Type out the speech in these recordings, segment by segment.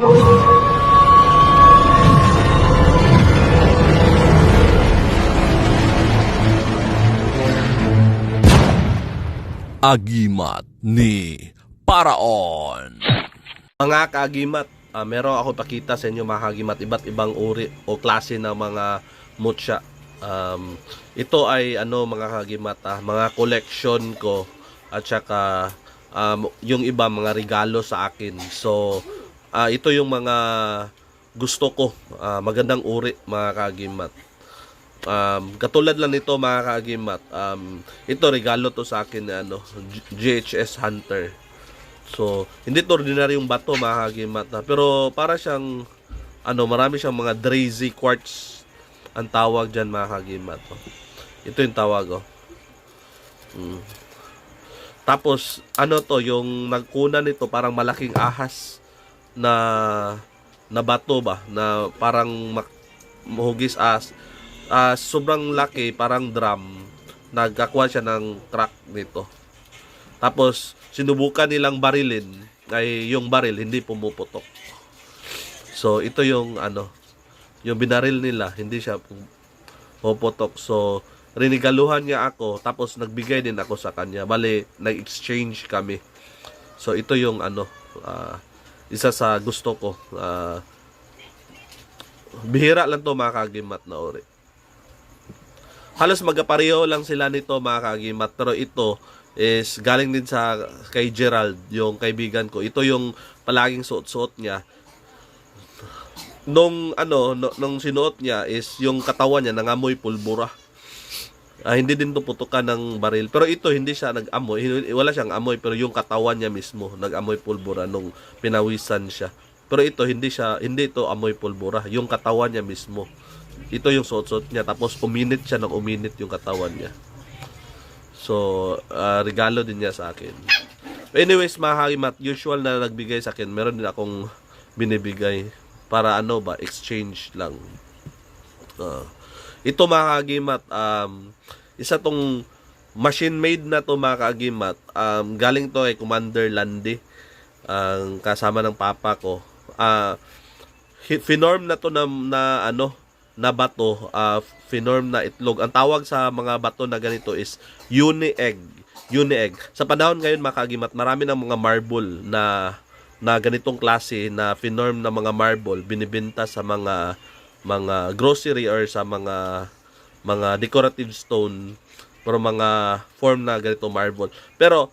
Agimat ni Paraon. Mga kaagimat, ah, meron ako pakita sa inyo mga kaagimat iba't ibang uri o klase ng mga mutya. Um, ito ay ano mga kaagimat, ah, mga collection ko at saka um, yung iba mga regalo sa akin. So ah, ito yung mga gusto ko, ah, magandang uri mga kaagimat. Um, katulad lang nito mga kaagimat, um, ito regalo to sa akin ni ano, GHS Hunter. So, hindi to ordinaryong bato mga kagimat na. Pero para siyang, ano, marami siyang mga drazy quartz ang tawag dyan mga kagimat. oh. Ito yung tawag, oh. Mm. Tapos, ano to, yung nagkuna nito, parang malaking ahas na na bato ba? Na parang mahugis as ah, sobrang laki, parang drum. Nagkakuha siya ng crack nito. Tapos, sinubukan nilang barilin, ay yung baril hindi pumuputok. So, ito yung ano, yung binaril nila, hindi siya pu- puputok. So, rinigaluhan niya ako, tapos nagbigay din ako sa kanya. Bale, nag-exchange kami. So, ito yung ano, ah, isa sa gusto ko. Ah, bihira lang to mga kagimat na ori. Halos magkapareho lang sila nito mga kagimat. Pero ito is galing din sa kay Gerald, yung kaibigan ko. Ito yung palaging suot-suot niya. Nung ano, no- nung sinuot niya is yung katawan niya nangamoy pulbura. Ah, hindi din to putukan ng baril. Pero ito hindi siya nag-amoy. Wala siyang amoy pero yung katawan niya mismo nag-amoy pulbura nung pinawisan siya. Pero ito hindi siya hindi ito amoy pulbura, yung katawan niya mismo. Ito yung suot-suot niya tapos uminit siya ng uminit yung katawan niya. So, ah, regalo din niya sa akin. Anyways, mga hagimat, usual na nagbigay sa akin, meron din akong binibigay para ano ba, exchange lang. Ah. Ito mga kagimat, um, isa tong machine made na to mga kagimat, um, galing to kay Commander Landi, ang kasama ng papa ko. Hi- finorm na to na, na ano, na bato, ah, finorm na itlog. Ang tawag sa mga bato na ganito is uni-egg. Uni-egg. Sa panahon ngayon mga kagimat, marami ng mga marble na na ganitong klase na finorm na mga marble binibenta sa mga mga grocery or sa mga mga decorative stone pero mga form na ganito marble. Pero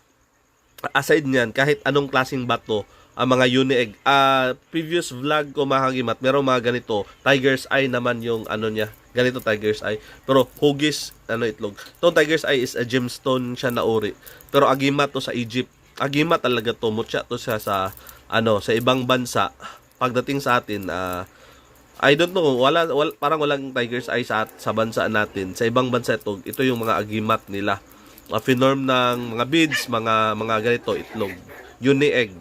aside niyan, kahit anong klaseng bato, ang mga uni-egg. Ah, previous vlog ko mga kagimat, meron mga ganito. Tiger's eye naman yung ano niya. Ganito tiger's eye. Pero hugis ano itlog. Itong tiger's eye is a gemstone siya na uri. Pero agimat to sa Egypt. Agimat talaga to. Mutya to siya sa ano sa ibang bansa. Pagdating sa atin, ah I don't know, wala, wala parang walang tiger's eye sa, sa bansa natin. Sa ibang bansa ito, ito yung mga agimat nila. Uh, finorm ng mga beads, mga mga ganito, itlog. Uni egg.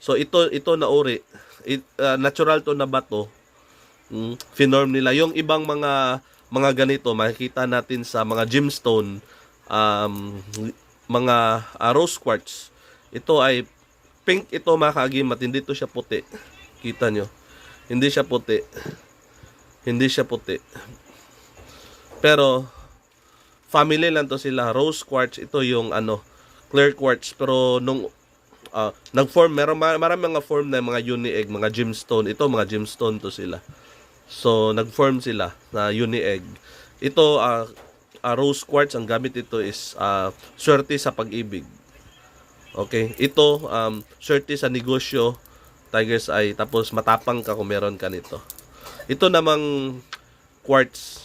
So ito ito na uri. It, uh, natural to na bato. Mm, finorm nila. Yung ibang mga mga ganito, makikita natin sa mga gemstone, um, mga uh, rose quartz. Ito ay pink ito mga kaagimat, hindi to siya puti. Kita nyo. Hindi siya puti. Hindi siya puti. Pero family lang to sila. Rose quartz ito yung ano, clear quartz pero nung ah, nag-form meron mar- marami mga form na mga uni egg, mga gemstone. Ito mga gemstone to sila. So nag-form sila na uni egg. Ito ah, ah, rose quartz ang gamit ito is ah, swerte sa pag-ibig. Okay, ito um swerte sa negosyo, Tiger's Eye, tapos matapang ka kung meron ka nito. Ito namang quartz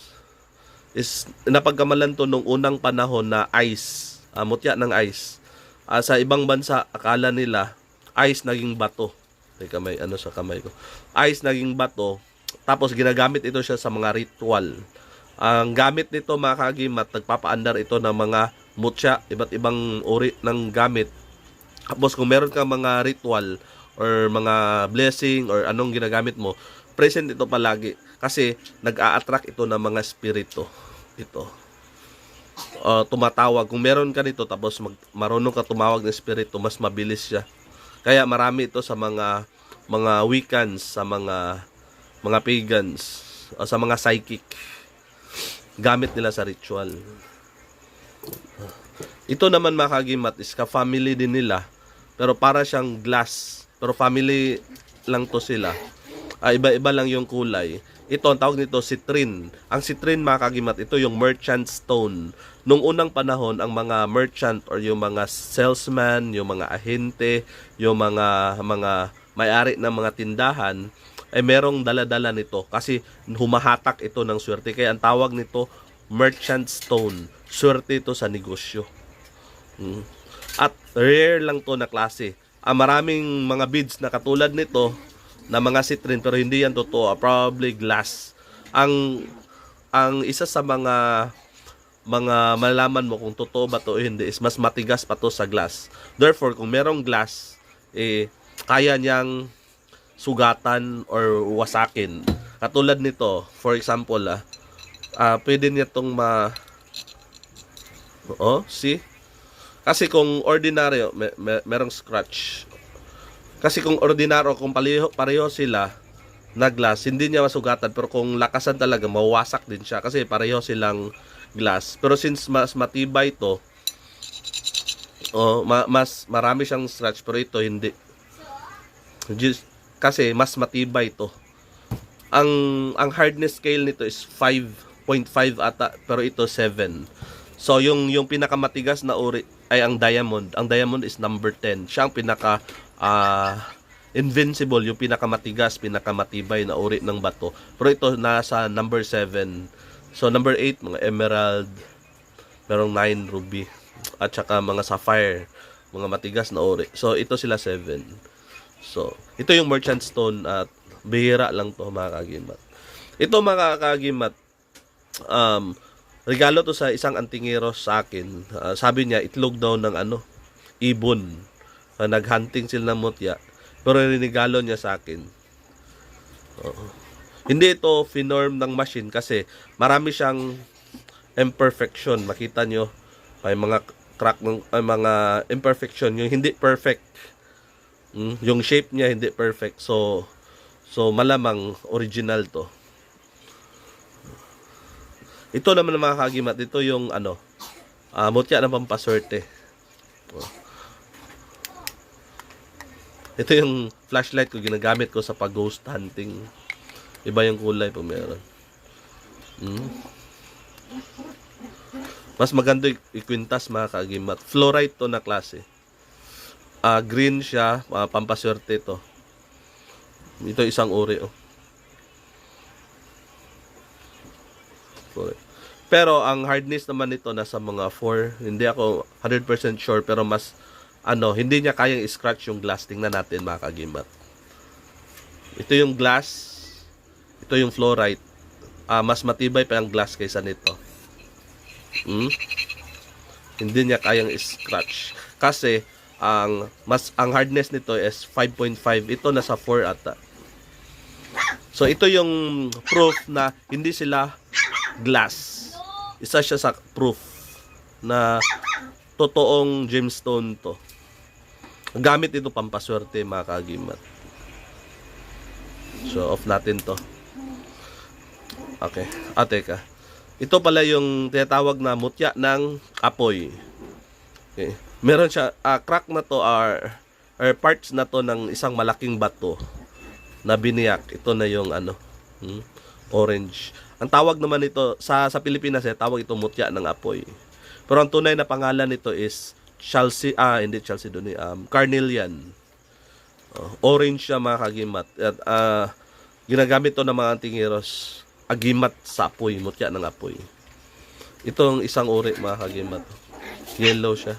is napagkamalan to nung unang panahon na ice, ah, mutya ng ice. Ah, sa ibang bansa, akala nila ice naging bato. Teka, may ano sa kamay ko. Ice naging bato, tapos ginagamit ito siya sa mga ritual. Ang gamit nito mga kagimat, nagpapaandar ito ng mga mutya, iba't ibang uri ng gamit. Tapos kung meron kang mga ritual or mga blessing or anong ginagamit mo, present ito palagi. Kasi nag-a-attract ito ng mga spirito. Ito. Uh, tumatawag. Kung meron ka nito tapos mag, marunong ka tumawag ng spirito, mas mabilis siya. Kaya marami ito sa mga mga Wiccans, sa mga mga pagans, o sa mga psychic. Gamit nila sa ritual. Ito naman mga kagimat is ka-family din nila. Pero para siyang glass. Pero family lang to sila. Ah, iba-iba lang yung kulay. Ito, ang tawag nito citrine. Ang citrine mga kagimat, ito yung merchant stone. Nung unang panahon, ang mga merchant or yung mga salesman, yung mga ahente, yung mga mga may-ari ng mga tindahan, ay merong daladala nito kasi humahatak ito ng swerte. Kaya ang tawag nito merchant stone. Swerte ito sa negosyo. Mm. At rare lang to na klase. Ah, maraming mga beads na katulad nito na mga citrine pero hindi yan totoo. Ah, Probably glass. Ang ang isa sa mga mga malalaman mo kung totoo ba to o hindi is mas matigas pa to sa glass. Therefore, kung merong glass, eh, kaya niyang sugatan or wasakin. Katulad nito, for example, ah, ah pwede niya tong ma... Oh, see? Kasi kung ordinaryo, may, may, merong scratch. Kasi kung ordinaryo, kung pareho, pareho sila na glass, hindi niya masugatan. Pero kung lakasan talaga, mawasak din siya. Kasi pareho silang glass. Pero since mas matibay to, oh, ma- mas marami siyang scratch. Pero ito, hindi. Just, kasi mas matibay to. Ang ang hardness scale nito is 5.5 ata pero ito 7. So yung yung pinakamatigas na uri ay ang diamond. Ang diamond is number 10. Siya ang pinaka ah, invincible, yung pinakamatigas, pinakamatibay na uri ng bato. Pero ito nasa number 7. So number 8 mga emerald, merong 9 ruby at saka mga sapphire, mga matigas na uri. So ito sila 7. So, ito yung merchant stone at bihira lang to mga kagimat. Ito mga kagimat, um, regalo to sa isang antingero sa akin. Ah, sabi niya, itlog daw ng ano, ibon. Ah, naghunting sila ng mutya. Pero rinigalo niya sa akin. Oo. Hindi ito finorm ng machine kasi marami siyang imperfection. Makita nyo, may mga crack ng ay mga imperfection, yung hindi perfect. Mm, yung shape niya hindi perfect. So so malamang original to. Ito naman mga kagimat, ito yung ano, ah mutya ng pampaswerte. Ito yung flashlight ko ginagamit ko sa pag-ghost hunting. Iba yung kulay po meron. Mm. Mas maganda ikwintas mga kagimat. Fluorite to na klase. Ah, green siya, uh, pampaswerte ito. Ito isang uri oh. Fluorite. Pero ang hardness naman nito nasa mga 4. Hindi ako 100% sure pero mas ano, hindi niya kayang scratch yung glass. Tingnan natin mga kagimat. Ito yung glass. Ito yung fluorite. Ah, mas matibay pa yung glass kaysa nito. Hmm? Hindi niya kayang scratch. Kasi ang mas ang hardness nito is 5.5. Ito nasa 4 ata. So ito yung proof na hindi sila glass. Isa siya sa proof na totoong gemstone to. Gamit ito pampaswerte mga kagimat. So off natin to. Okay. Ah, teka. Ito pala yung tinatawag na mutya ng apoy. Okay. Meron siya, ah, crack na to are, are parts na to ng isang malaking bato na biniyak. Ito na yung ano, hmm, orange. Ang tawag naman nito sa sa Pilipinas eh, tawag ito mutya ng apoy. Pero ang tunay na pangalan nito is Chelsea, ah, hindi Chelsea doon, um, Carnelian. Oh, orange siya mga kagimat. At ah, ginagamit to ng mga antingeros. Agimat sa apoy, mutya ng apoy. Itong isang uri mga kagimat. Yellow siya.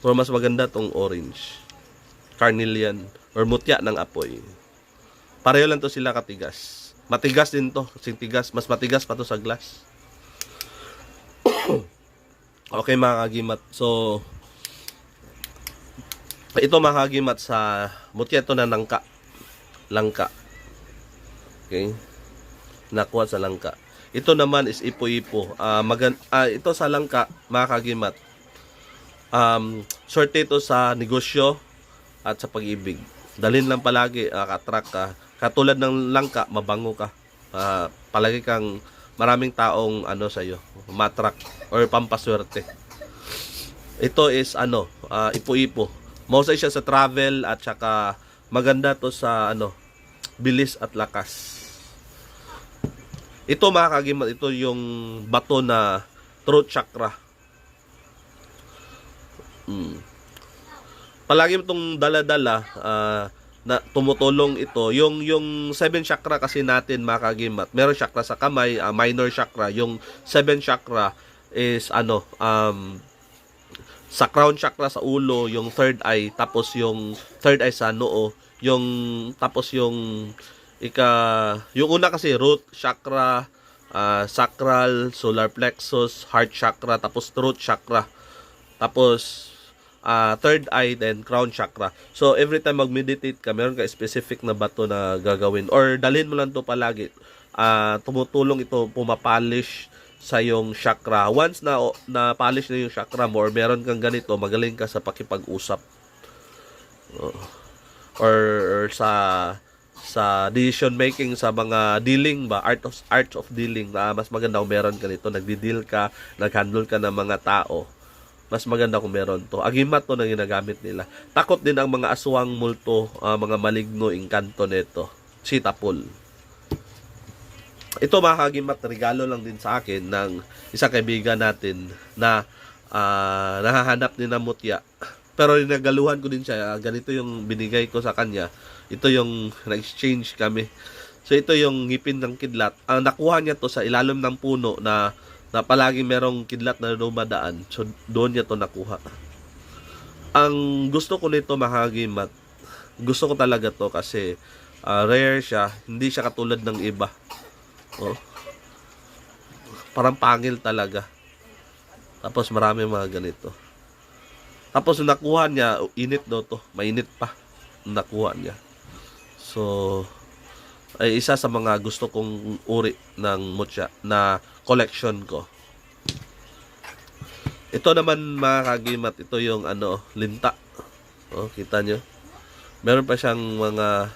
Pero mas maganda tong orange. Carnelian or mutya ng apoy. Pareho lang to sila katigas. Matigas din to, kasing tigas. Mas matigas pa to sa glass. okay mga kagimat. So, ito mga kagimat sa mutya to na langka. Langka. Okay? Nakuha sa langka. Ito naman is ipo-ipo. Ah, magan ah, ito sa langka, mga kagimat. Um, sorte ito sa negosyo at sa pag-ibig. Dalhin lang palagi, uh, katrak ka. Katulad ng langka, mabango ka. Ah, palagi kang maraming taong ano sa iyo, matrak or pampaswerte. Ito is ano, ah, ipo-ipo. Mausay siya sa travel at saka maganda to sa ano, bilis at lakas. Ito mga kagimat, ito yung bato na throat chakra. Mm. Palagi mo itong dala-dala ah, na tumutulong ito. Yung yung seven chakra kasi natin mga kagimat, meron chakra sa kamay, ah, minor chakra. Yung seven chakra is ano, um, sa crown chakra sa ulo, yung third eye, tapos yung third eye sa noo, yung tapos yung ika yung una kasi root chakra, ah, sacral, solar plexus, heart chakra, tapos throat chakra. Tapos ah, third eye then crown chakra. So every time mag-meditate ka, meron ka specific na bato na gagawin or dalhin mo lang to palagi. Ah, tumutulong ito pumapolish sa yung chakra. Once na na polish na yung chakra mo or meron kang ganito, magaling ka sa pakipag-usap. Oh. Or, or sa sa decision making sa mga dealing ba art of art of dealing na mas maganda kung meron ka nito nagdi-deal ka nag-handle ka ng mga tao mas maganda kung meron to. Agimat to na ginagamit nila. Takot din ang mga aswang multo ah, mga maligno engkanto nito sitapol. Ito mga kagimat regalo lang din sa akin ng isang kaibigan natin na ah, nahahanap din ng mutya pero nagaluhan ko din siya. Ah, ganito yung binigay ko sa kanya. Ito yung na-exchange kami. So ito yung ngipin ng kidlat. Ang nakuha niya to sa ilalim ng puno na na palagi merong kidlat na dumadaan so doon niya to nakuha. Ang gusto ko nito mahagimat gusto ko talaga to kasi ah, rare siya hindi siya katulad ng iba. Oh. parang pangil talaga. Tapos marami mga ganito. Tapos nakuha niya init daw to mainit pa nakuha niya. So ay isa sa mga gusto kong uri ng mutya na collection ko ito naman mga kagimat, ito yung ano, linta. Oh, kita nyo? Meron pa siyang mga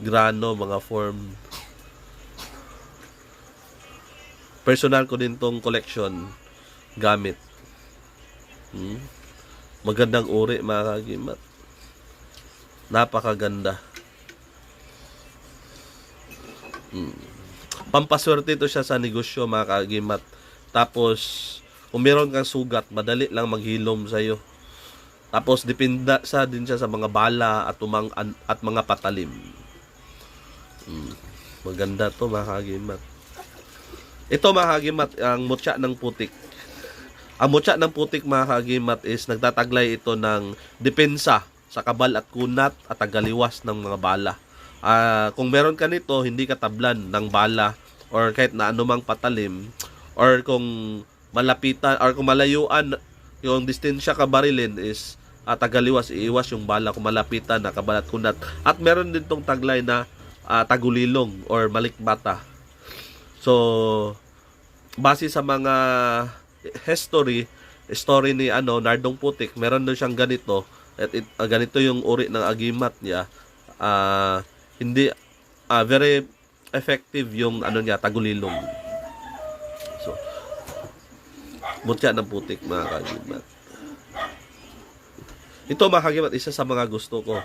grano, mga form. Personal ko din tong collection gamit. Hmm? Magandang uri mga kagimat. Napakaganda. Hmm. Pampaswerte ito siya sa negosyo mga kagimat. Tapos, kung meron kang sugat, madali lang maghilom sa iyo. Tapos dependa sa din siya sa mga bala at umang an- at mga patalim. Mm. Maganda to mga kagimat. Ito mga kagimat, ang mutya ng putik. Ang mutya ng putik mga kagimat is nagtataglay ito ng depensa sa kabal at kunat at tagaliwas ng mga bala. Ah, kung meron ka nito, hindi ka tablan ng bala or kahit na anumang patalim or kung malapitan or kung malayuan yung distansya ka barilin is at tagaliwas iiwas yung bala. Kung malapitan na kabalat kunat at meron din tong taglay na ah, tagulilong or malikbata. So base sa mga history story ni ano Nardong Putik meron daw siyang ganito. At it, ah, ganito yung uri ng agimat niya. Ah, hindi ah, very effective yung ano niya tagulilong so mutya ng putik mga kagimat. Ito mga kagimat, isa sa mga gusto ko.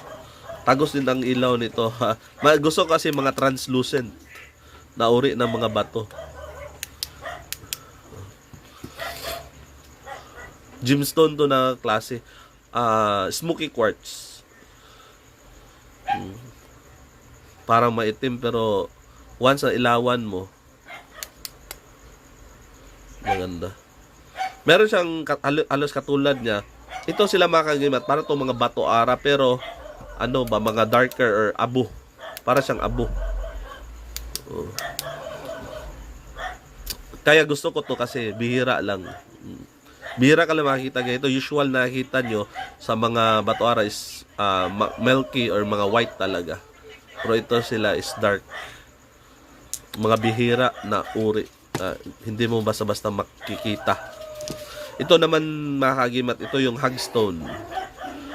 Tagos din ang ilaw nito. gusto kasi mga translucent na uri ng mga bato. Gemstone to na klase. Ah, smoky quartz. Hmm. Parang maitim pero once na ilawan mo, maganda. Meron siyang kat- halos katulad niya. Ito sila mga kagimat, para to mga bato ara pero ano ba mga darker or abo. Para siyang abo. Oh. Kaya gusto ko to kasi bihira lang. Bihira ka lang makikita ganito. Usual na nakikita nyo sa mga bato ara is ah, ma- milky or mga white talaga. Pero ito sila is dark. Mga bihira na uri. Ah, hindi mo basta-basta makikita. Ito naman mga kagimat, ito yung hagstone.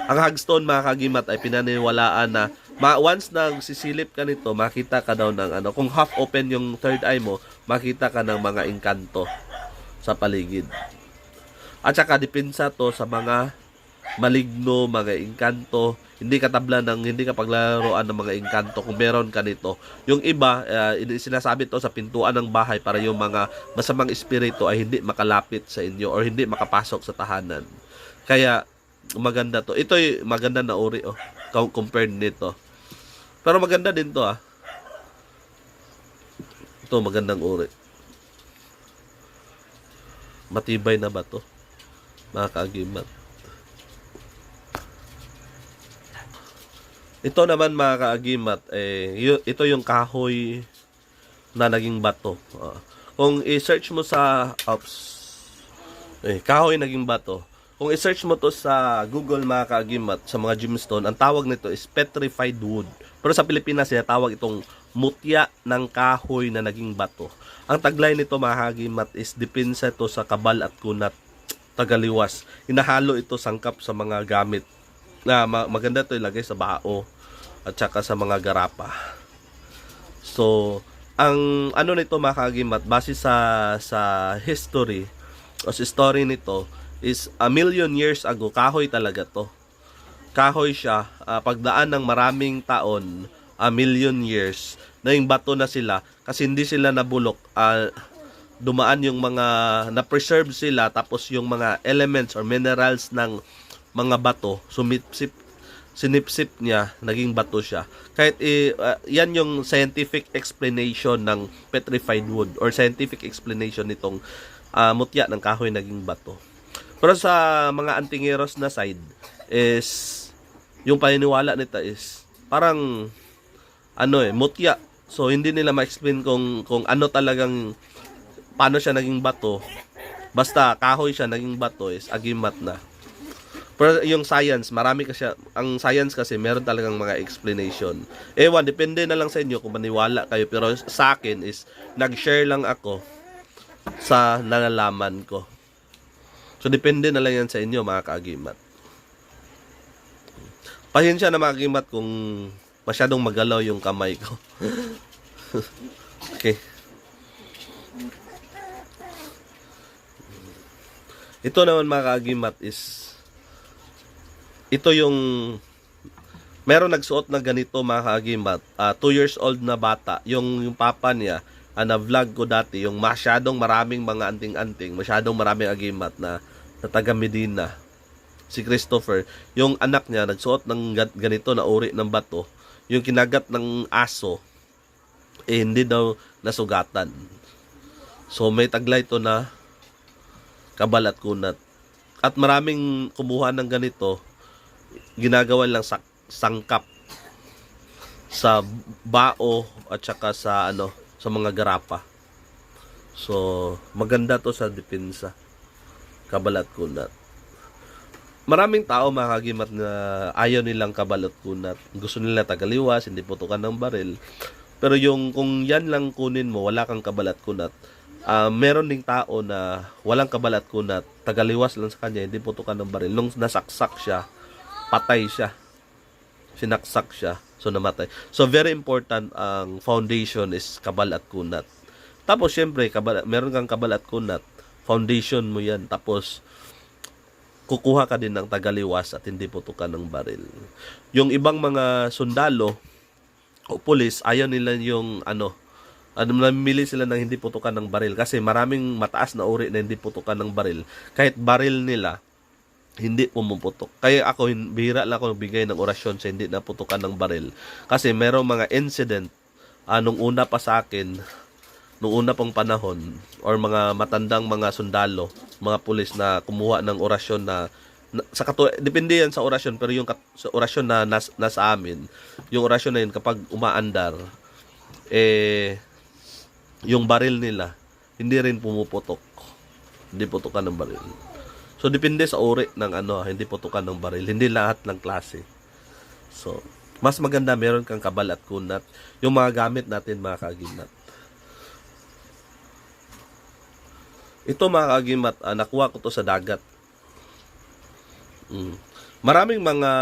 Ang hagstone mga kagimat ay pinaniwalaan na Ma once nang sisilip ka nito, makita ka daw ng ano, kung half open yung third eye mo, makita ka ng mga engkanto sa paligid. At saka dipinsa to sa mga maligno, mga engkanto, hindi ka tabla ng hindi ka paglaruan ng mga engkanto kung meron ka nito. Yung iba, uh, sinasabi to sa pintuan ng bahay para yung mga masamang espiritu ay hindi makalapit sa inyo or hindi makapasok sa tahanan. Kaya maganda to. Ito maganda na uri oh, com- compared nito. Pero maganda din to ah. Ito magandang uri. Matibay na ba to? Mga kaagimat. Ito naman mga kaagimat, eh, ito yung kahoy na naging bato. Ah. kung i-search mo sa ops, eh, kahoy naging bato. Kung i-search mo to sa Google mga kaagimat, sa mga gemstone, ang tawag nito is petrified wood. Pero sa Pilipinas, tawag itong mutya ng kahoy na naging bato. Ang taglay nito mga kaagimat is dipinsa to sa kabal at kunat tagaliwas. Inahalo ito sangkap sa mga gamit na ma- maganda to ilagay sa bao at saka sa mga garapa. So, ang ano nito mga kaagimat, base sa sa history o sa story nito is a million years ago, kahoy talaga to. Kahoy siya, ah, pagdaan ng maraming taon, a million years, na yung bato na sila kasi hindi sila nabulok. ah, dumaan yung mga na-preserve sila tapos yung mga elements or minerals ng mga bato sumipsip sinipsip niya naging bato siya. Kahit i- ah, yan yung scientific explanation ng petrified wood or scientific explanation nitong ah, mutya ng kahoy naging bato. Pero sa mga antingeros na side is yung paniniwala nito is parang ano eh mutya. So hindi nila ma-explain kung kung ano talagang paano siya naging bato. Basta kahoy siya naging bato is agimat na pero yung science, marami kasi, ang science kasi meron talagang mga explanation. Ewan, depende na lang sa inyo kung maniwala kayo. Pero sa akin is, nag-share lang ako sa nalalaman ko. So, depende na lang yan sa inyo, mga kaagimat. Pasensya na mga kaagimat kung masyadong magalaw yung kamay ko. okay. Ito naman mga kaagimat is ito yung meron nagsuot na ganito mga kaagimat, 2 years old na bata, yung, yung papa niya, ah, na-vlog ko dati, yung masyadong maraming mga anting-anting, masyadong maraming agimat na, na taga Medina, si Christopher, yung anak niya nagsuot ng ga- ganito na uri ng bato, yung kinagat ng aso, eh hindi daw nasugatan. So may taglay to na kabalat kunat. At maraming kumuha ng ganito, ginagawa lang sa sangkap sa bao at saka sa ano sa mga garapa. So, maganda to sa depensa. Kabalat kunat. Maraming tao makagimat na ayaw nilang kabalat kunat. Gusto nila tagaliwas, hindi putukan ng baril. Pero yung kung yan lang kunin mo, wala kang kabalat kunat. Ah, meron ding tao na walang kabalat kunat, tagaliwas lang sa kanya, hindi putukan ng baril. Nung nasaksak siya, patay siya. Sinaksak siya. So, namatay. So, very important ang foundation is kabal at kunat. Tapos, syempre, kabal, meron kang kabal at kunat. Foundation mo yan. Tapos, kukuha ka din ng tagaliwas at hindi putukan ng baril. Yung ibang mga sundalo o pulis, ayaw nila yung ano, ano, namimili sila ng hindi putukan ng baril kasi maraming mataas na uri na hindi putukan ng baril. Kahit baril nila, hindi pumuputok. Kaya ako, bihira lang ako bigay ng orasyon sa hindi naputukan ng baril. Kasi merong mga incident, anong una pa sa akin, nung una pong panahon, or mga matandang mga sundalo, mga pulis na kumuha ng orasyon na, na sa katu depende yan sa orasyon, pero yung kat- sa orasyon na nas, nasa amin, yung orasyon na yun kapag umaandar, eh, yung baril nila, hindi rin pumuputok. Hindi putukan ng baril. So, depende sa uri ng ano, hindi putukan ng baril. Hindi lahat ng klase. So, mas maganda meron kang kabal at kunat. Yung mga gamit natin, mga kagimat. Ito mga kagimat, ah, nakuha ko to sa dagat. Mm. Maraming mga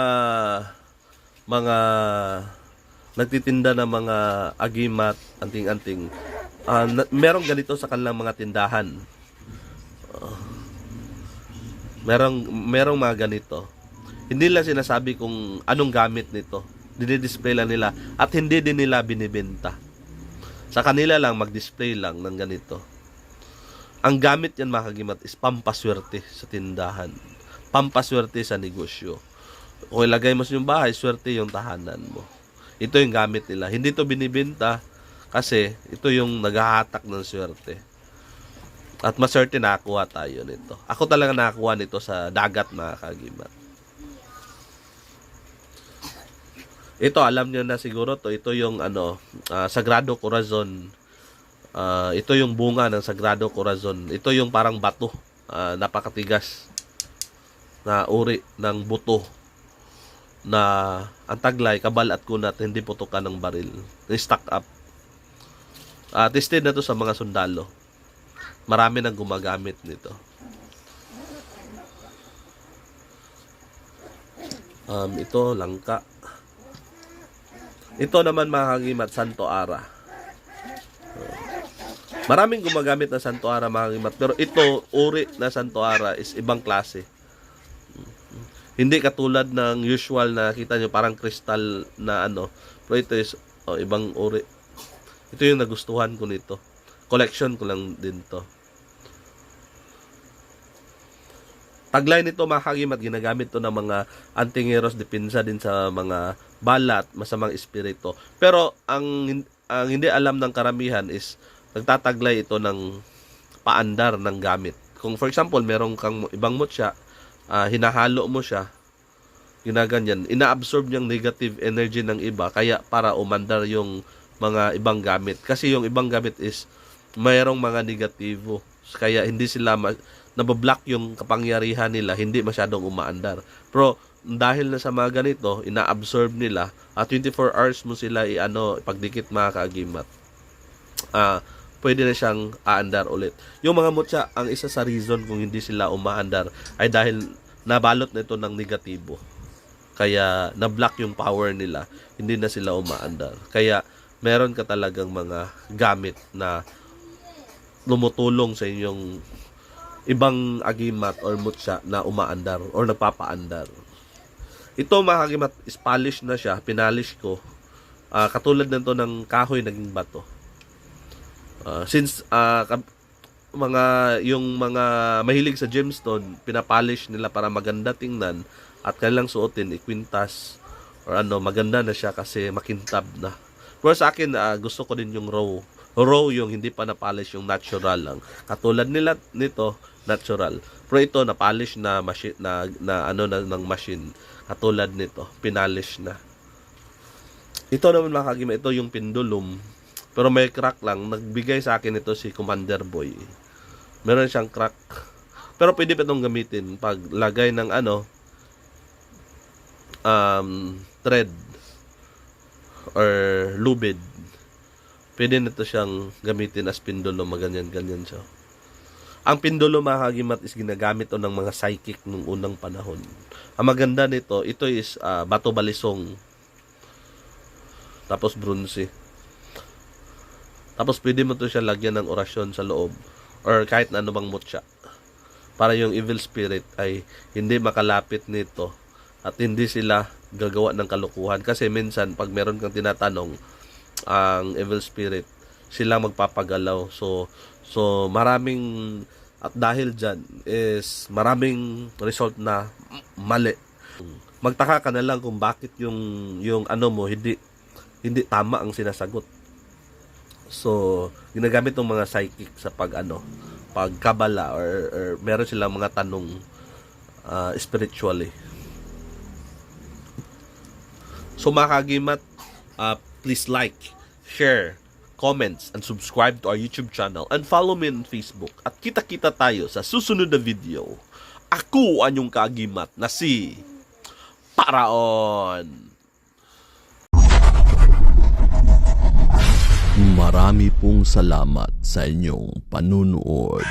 mga nagtitinda ng mga agimat, anting-anting, na- merong ganito sa kanilang mga tindahan. Ah, merong, merong mga ganito. Hindi lang sinasabi kung anong gamit nito. Dinidisplay lang nila at hindi din nila binibenta. Sa kanila lang mag-display lang ng ganito. Ang gamit yan mga kagimat is pampaswerte sa tindahan. Pampaswerte sa negosyo. Kung ilagay mo sa iyong bahay, swerte yung tahanan mo. Ito yung gamit nila. Hindi to binibenta kasi ito yung naghahatak ng swerte. At maswerte nakakuha tayo nito. Ako talaga nakakuha nito sa dagat mga kagimat. Ito alam niyo na siguro to. Ito yung ano, ah, Sagrado Corazon. Ah, ito yung bunga ng Sagrado Corazon. Ito yung parang bato, ah, napakatigas na uri ng buto na ang taglay, kabal at kunat, hindi putukan ng baril. Stock up. Ah, tested na to sa mga sundalo. Marami nang gumagamit nito. Um, ito, langka. Ito naman mga kagimat, Santo Ara. Maraming gumagamit ng Santo Ara mga kagimat. Pero ito, uri na Santo Ara is ibang klase. Hindi katulad ng usual na kita nyo parang kristal na ano. Pero ito is oh, ibang uri. Ito yung nagustuhan ko nito. Collection ko lang din to. Taglay nito mga kagimat, ginagamit to ng mga antingeros dipinsa din sa mga balat, masamang espiritu. Pero ang, ang hindi alam ng karamihan is nagtataglay ito ng paandar ng gamit. Kung for example, merong kang ibang mutya, ah, hinahalo mo siya, ginaganyan, inaabsorb niyang negative energy ng iba, kaya para umandar yung mga ibang gamit. Kasi yung ibang gamit is mayroong mga negatibo. Kaya hindi sila ma- nabablock yung kapangyarihan nila, hindi masyadong umaandar. Pero dahil na sa mga ganito, ina-absorb nila, at 24 hours mo sila i-ano, pagdikit mga kaagimat. Ah, pwede na siyang aandar ulit. Yung mga mutya, ang isa sa reason kung hindi sila umaandar ay dahil nabalot na ito ng negatibo. Kaya na-block yung power nila, hindi na sila umaandar. Kaya meron ka talagang mga gamit na lumutulong sa inyong ibang agimat or mutya na umaandar or nagpapaandar. Ito mga agimat is polish na siya, pinalish ko. Ah, katulad nito ng kahoy naging bato. Ah, since kab- mga yung mga mahilig sa gemstone, pinapolish nila para maganda tingnan at kanilang suotin ikwintas or ano, maganda na siya kasi makintab na. Pero sa akin, ah, gusto ko din yung raw. Raw yung hindi pa na-polish, yung natural lang. Katulad nila nito, natural. Pero ito, na-polish na, machine, na, na ano na ng machine. Katulad nito, pinalish na. Ito naman mga kagima, ito yung pendulum. Pero may crack lang. Nagbigay sa akin ito si Commander Boy. Meron siyang crack. Pero pwede pa itong gamitin pag lagay ng ano, um, thread or lubid. Pwede na ito siyang gamitin as pendulum, maganyan-ganyan siya. Ang pendulum mga kagimat is ginagamit to ng mga psychic nung unang panahon. Ang maganda nito, ito is ah, bato balisong. Tapos bronze. Tapos pwede mo to siya lagyan ng orasyon sa loob or kahit na bang mutya. Para yung evil spirit ay hindi makalapit nito at hindi sila gagawa ng kalukuhan. Kasi minsan, pag meron kang tinatanong, ang evil spirit, sila magpapagalaw. So, so maraming, at dahil dyan, is maraming result na mali. Magtaka ka na lang kung bakit yung, yung ano mo, hindi, hindi tama ang sinasagot. So, ginagamit ng mga psychic sa pag ano, pagkabala or, or meron silang mga tanong ah, spiritually. So mga kagimat, uh, please like, share, comments, and subscribe to our YouTube channel and follow me on Facebook. At kita-kita tayo sa susunod na video. Ako ang yung kagimat na si Paraon. Marami pong salamat sa inyong panunood.